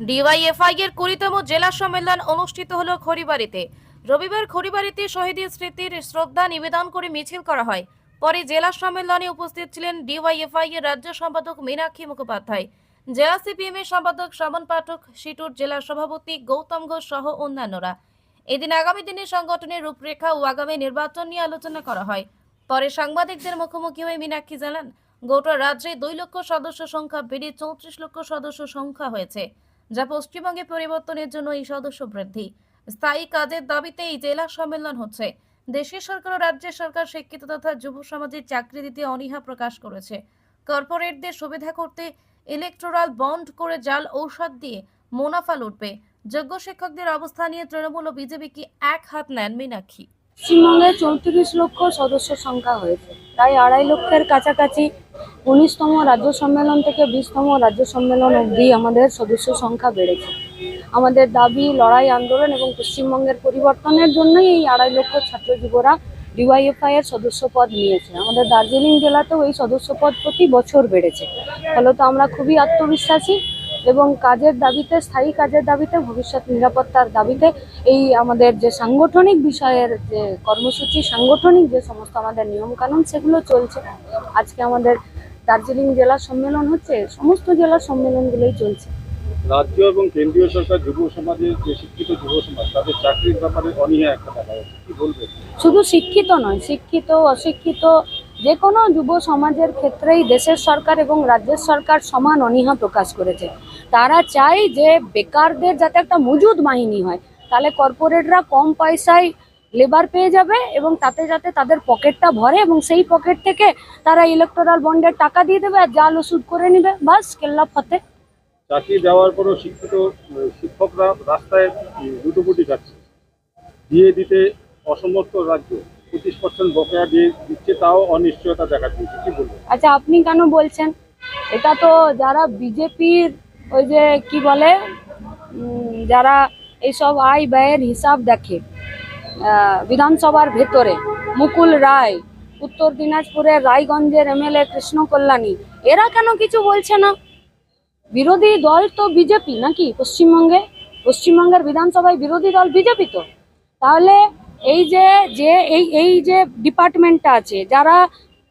DYFI এর কুড়িতম জেলা সম্মেলন অনুষ্ঠিত হলো খড়িবাড়িতে। রবিবার খড়িবাড়িতে শহীদের স্মৃতির শ্রদ্ধা নিবেদন করে মিছিল করা হয়। পরে জেলা সম্মেলনে উপস্থিত ছিলেন ডিওয়াইএফআই এর রাজ্য সম্পাদক মীনাক্ষী মুখোপাধ্যায়, জেলা সিপিএম এর সম্পাদক শ্রবণ পাঠক, সিটুর জেলা সভাপতি গৌতম ঘোষ সহ অন্যান্যরা। এদিন আগামী দিনে সংগঠনের রূপরেখা ও আগামী নির্বাচন নিয়ে আলোচনা করা হয়। পরে সাংবাদিকদের মুখোমুখি হয়ে মীনাক্ষী জানান, গোটা রাজ্যে দুই লক্ষ সদস্য সংখ্যা বেড়ে চৌত্রিশ লক্ষ সদস্য সংখ্যা হয়েছে। যা পশ্চিমবঙ্গে পরিবর্তনের জন্য এই সদস্য বৃদ্ধি। স্থায়ী কাজের দাবিতে এই জেলা সম্মেলন হচ্ছে। দেশের সরকার ও রাজ্যের সরকার শিক্ষিত তথা যুব সমাজের চাকরি দিতে অনীহা প্রকাশ করেছে। কর্পোরেটদের সুবিধা করতে ইলেকট্রাল বন্ড করে জাল ঔষধ দিয়ে মুনাফা লুটবে। যোগ্য শিক্ষকদের অবস্থা নিয়ে তৃণমূল ও বিজেপিকে এক হাত নেন মীনাক্ষী? পশ্চিমবঙ্গে চৌত্রিশ লক্ষ সদস্য সংখ্যা হয়েছে। প্রায় আড়াই লক্ষের কাছাকাছি উনিশতম রাজ্য সম্মেলন থেকে বিশতম রাজ্য সম্মেলন অবধি আমাদের সদস্য সংখ্যা বেড়েছে। আমাদের দাবি, লড়াই, আন্দোলন এবং পশ্চিমবঙ্গের পরিবর্তনের জন্যই এই আড়াই লক্ষ ছাত্র যুবরা ডিওয়াইএফআই এর সদস্য পদ নিয়েছে। আমাদের দার্জিলিং জেলাতেও এই সদস্য পদ প্রতি বছর বেড়েছে। ফলত আমরা খুবই আত্মবিশ্বাসী এবং কাজের দাবিতে স্থায়ী কাজের দাবিতে ভবিষ্যৎ নিরাপত্তার দাবিতে এই আমাদের যে সাংগঠনিক বিষয়ের যে কর্মসূচি সাংগঠনিক যে সমস্ত আমাদের নিয়মকানুন সেগুলো চলছে। আজকে আমাদের দার্জিলিং জেলা সম্মেলন হচ্ছে সমস্ত জেলার সম্মেলনগুলোই চলছে। রাজ্য এবং কেন্দ্রীয় সরকার যুব সমাজের যে শিক্ষিত যুব সমাজ তাদের চাকরির ব্যাপারে অনীহা একটা দেখা যাচ্ছে কি বলবেন? শুধু শিক্ষিত নয় শিক্ষিত অশিক্ষিত যে কোনো যুব সমাজের ক্ষেত্রেই দেশের সরকার এবং রাজ্যের সরকার সমান অনীহা প্রকাশ করেছে। তারা চায় যে বেকারদের যাতে একটা মজুদ বাহিনী হয় তাহলে কর্পোরেটরা কম পয়সায় লেবার পেয়ে যাবে এবং তাতে যাতে তাদের পকেটটা ভরে এবং সেই পকেট থেকে তারা ইলেকট্রাল বন্ডের টাকা দিয়ে দেবে আর জাল ওষুধ করে নেবে। বাস কেল্লা ফতে। চাকরি দেওয়ার পরও শিক্ষিত শিক্ষকরা রাস্তায় উম, লুটোপুটি খাচ্ছে দিয়ে দিতে অসমর্থ রাজ্য। পঁচিশ পার্সেন্ট বকেয়া দিয়ে দিচ্ছে, তাও অনিশ্চয়তা দেখা দিয়েছে। কি বলবেন? আচ্ছা আপনি কেন বলছেন? এটা তো যারা বিজেপির ওই যে কি বলে যারা এইসব আয় ব্যয়ের হিসাব দেখে বিধানসভার ভেতরে, মুকুল রায়, উত্তর দিনাজপুরের রায়গঞ্জের এমএলএ কৃষ্ণ কল্যাণী এরা কেন কিছু বলছে না? বিরোধী দল তো বিজেপি নাকি পশ্চিমবঙ্গে? পশ্চিমবঙ্গের বিধানসভায় বিরোধী দল বিজেপি তো। তাহলে এই যে যে, এই এই যে ডিপার্টমেন্টটা আছে, যারা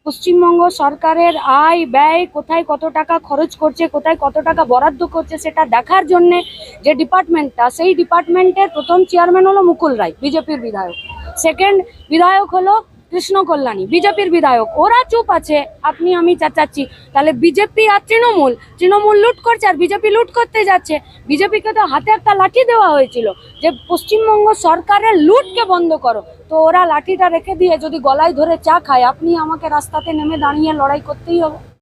পশ্চিমবঙ্গ সরকারের আয় ব্যয় কোথায় কত টাকা খরচ করছে, কোথায় কত টাকা বরাদ্দ করছে, সেটা দেখার জন্যে যে ডিপার্টমেন্টটা সেই ডিপার্টমেন্টের প্রথম চেয়ারম্যান হলো মুকুল রায়, বিজেপির বিধায়ক। সেকেন্ড বিধায়ক হলো কৃষ্ণ কল্যাণী, বিজেপির বিধায়ক। ওরা চুপ আছে, আপনি, আমি চাচাচ্ছি। তাহলে বিজেপি আর তৃণমূল তৃণমূল লুট করছে আর বিজেপি লুট করতে যাচ্ছে। বিজেপিকে তো হাতে একটা লাঠি দেওয়া হয়েছিল যে, পশ্চিমবঙ্গ সরকারের লুটকে বন্ধ করো। তো ওরা লাঠিটা রেখে দিয়ে যদি গলায় ধরে চা খায়, আপনি আমাকে রাস্তাতে নেমে দাঁড়িয়ে লড়াই করতেই হবে।